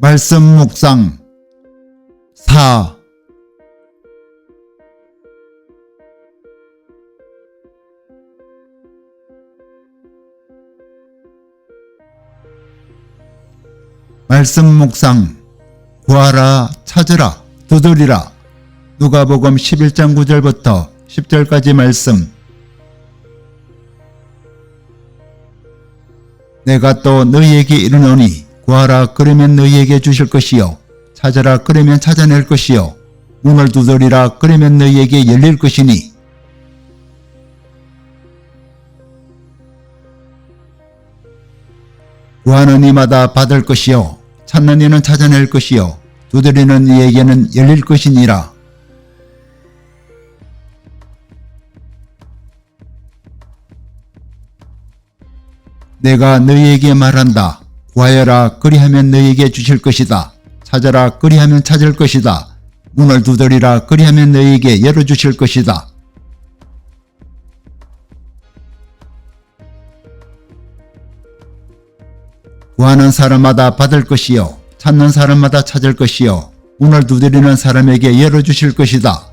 말씀 묵상. 4. 말씀 묵상. 구하라 찾으라 두드리라. 누가복음 11장 9절부터 10절까지 말씀. 내가 또 너희에게 이르노니 구하라 그러면 너희에게 주실 것이요. 찾으라 그러면 찾아낼 것이요. 문을 두드리라 그러면 너희에게 열릴 것이니. 구하는 이마다 받을 것이요. 찾는 이는 찾아낼 것이요. 두드리는 이에게는 열릴 것이니라. 내가 너희에게 말한다. 구하여라 그리하면 너희에게 주실 것이다. 찾아라 그리하면 찾을 것이다. 문을 두드리라 그리하면 너희에게 열어주실 것이다. 구하는 사람마다 받을 것이요 찾는 사람마다 찾을 것이요 문을 두드리는 사람에게 열어주실 것이다.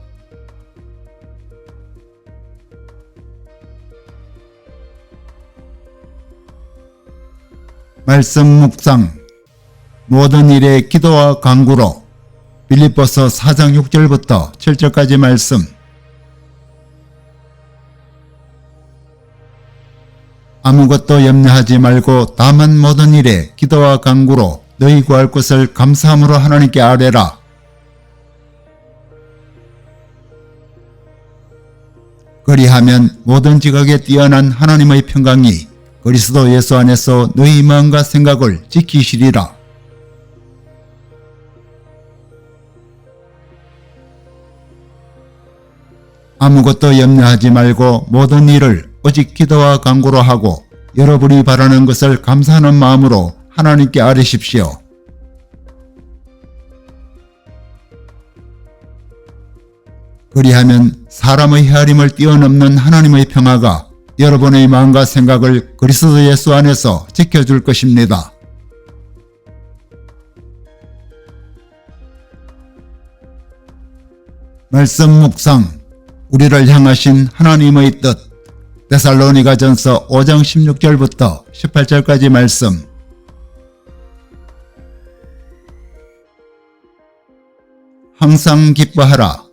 말씀 묵상 모든 일에 기도와 간구로 빌립보서 4장 6절부터 7절까지 말씀 아무것도 염려하지 말고 다만 모든 일에 기도와 간구로 너희 구할 것을 감사함으로 하나님께 아뢰라. 그리하면 모든 지각에 뛰어난 하나님의 평강이 그리스도 예수 안에서 너희 마음과 생각을 지키시리라. 아무것도 염려하지 말고 모든 일을 오직 기도와 간구로 하고 여러분이 바라는 것을 감사하는 마음으로 하나님께 아뢰십시오. 그리하면 사람의 헤아림을 뛰어넘는 하나님의 평화가 여러분의 마음과 생각을 그리스도 예수 안에서 지켜줄 것입니다. 말씀 묵상 우리를 향하신 하나님의 뜻 데살로니가 전서 5장 16절부터 18절까지 말씀 항상 기뻐하라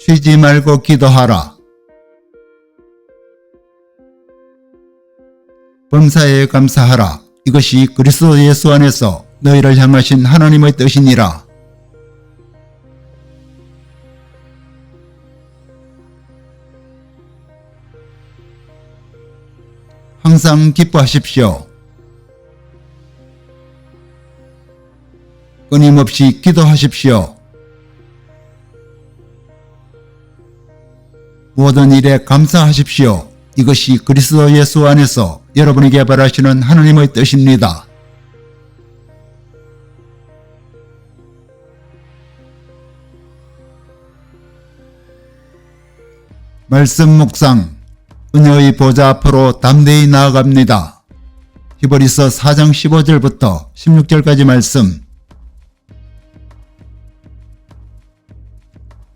쉬지 말고 기도하라. 범사에 감사하라. 이것이 그리스도 예수 안에서 너희를 향하신 하나님의 뜻이니라. 항상 기뻐하십시오. 끊임없이 기도하십시오. 모든 일에 감사하십시오. 이것이 그리스도 예수 안에서 여러분에게 바라시는 하나님의 뜻입니다. 말씀 묵상 은혜의 보좌 앞으로 담대히 나아갑니다. 히브리서 4장 15절부터 16절까지 말씀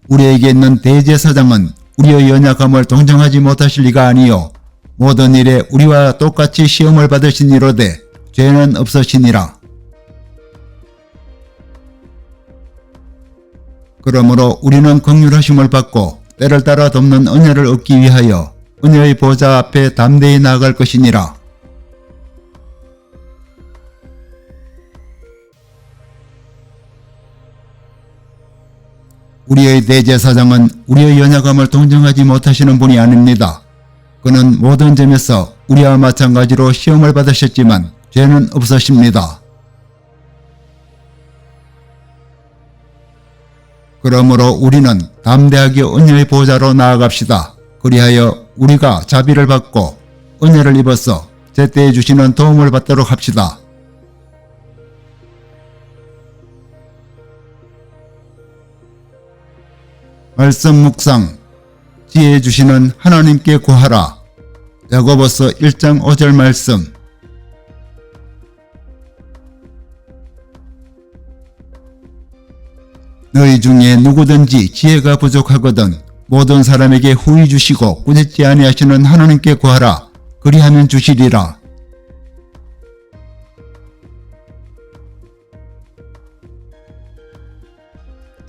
우리에게 있는 대제사장은 우리의 연약함을 동정하지 못하실 리가 아니요 모든 일에 우리와 똑같이 시험을 받으신 이로되 죄는 없으시니라. 그러므로 우리는 긍휼하심을 받고 때를 따라 돕는 은혜를 얻기 위하여 은혜의 보좌 앞에 담대히 나아갈 것이니라. 우리의 대제사장은 우리의 연약함을 동정하지 못하시는 분이 아닙니다. 그는 모든 점에서 우리와 마찬가지로 시험을 받으셨지만 죄는 없으십니다. 그러므로 우리는 담대하게 은혜의 보좌로 나아갑시다. 그리하여 우리가 자비를 받고 은혜를 입어서 제때에 주시는 도움을 받도록 합시다. 말씀 묵상 지혜 주시는 하나님께 구하라. 야고보서 1장 5절 말씀 너희 중에 누구든지 지혜가 부족하거든 모든 사람에게 후이 주시고 꾸짖지 아니하시는 하나님께 구하라. 그리하면 주시리라.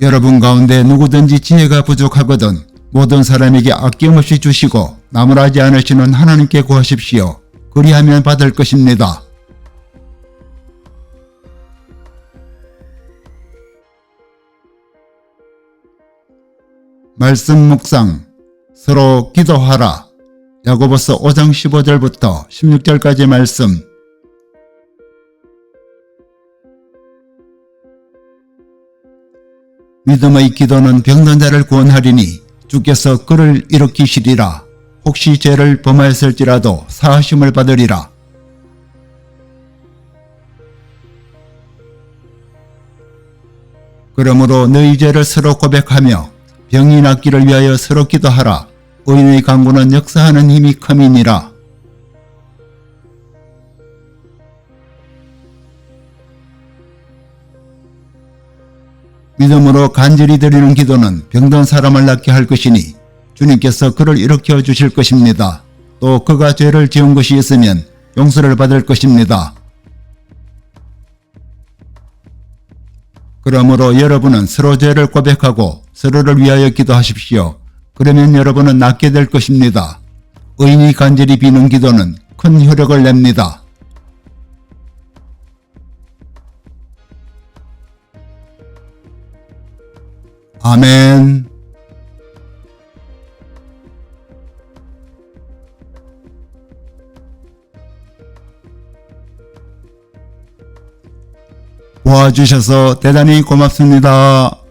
여러분 가운데 누구든지 지혜가 부족하거든 모든 사람에게 아낌없이 주시고 나무라지 않으시는 하나님께 구하십시오. 그리하면 받을 것입니다. 말씀 묵상 서로 기도하라 야고보서 5장 15절부터 16절까지 말씀 믿음의 기도는 병든 자를 구원하리니 주께서 그를 일으키시리라 혹시 죄를 범하였을지라도 사하심을 받으리라 그러므로 너희 죄를 서로 고백하며 병이 낫기를 위하여 서로 기도하라. 의인의 강구는 역사하는 힘이 큼이니라. 믿음으로 간절히 드리는 기도는 병든 사람을 낫게 할 것이니 주님께서 그를 일으켜 주실 것입니다. 또 그가 죄를 지은 것이 있으면 용서를 받을 것입니다. 그러므로 여러분은 서로 죄를 고백하고 서로를 위하여 기도하십시오. 그러면 여러분은 낫게 될 것입니다. 의인이 간절히 비는 기도는 큰 효력을 냅니다. 아멘. 도와주셔서 대단히 고맙습니다.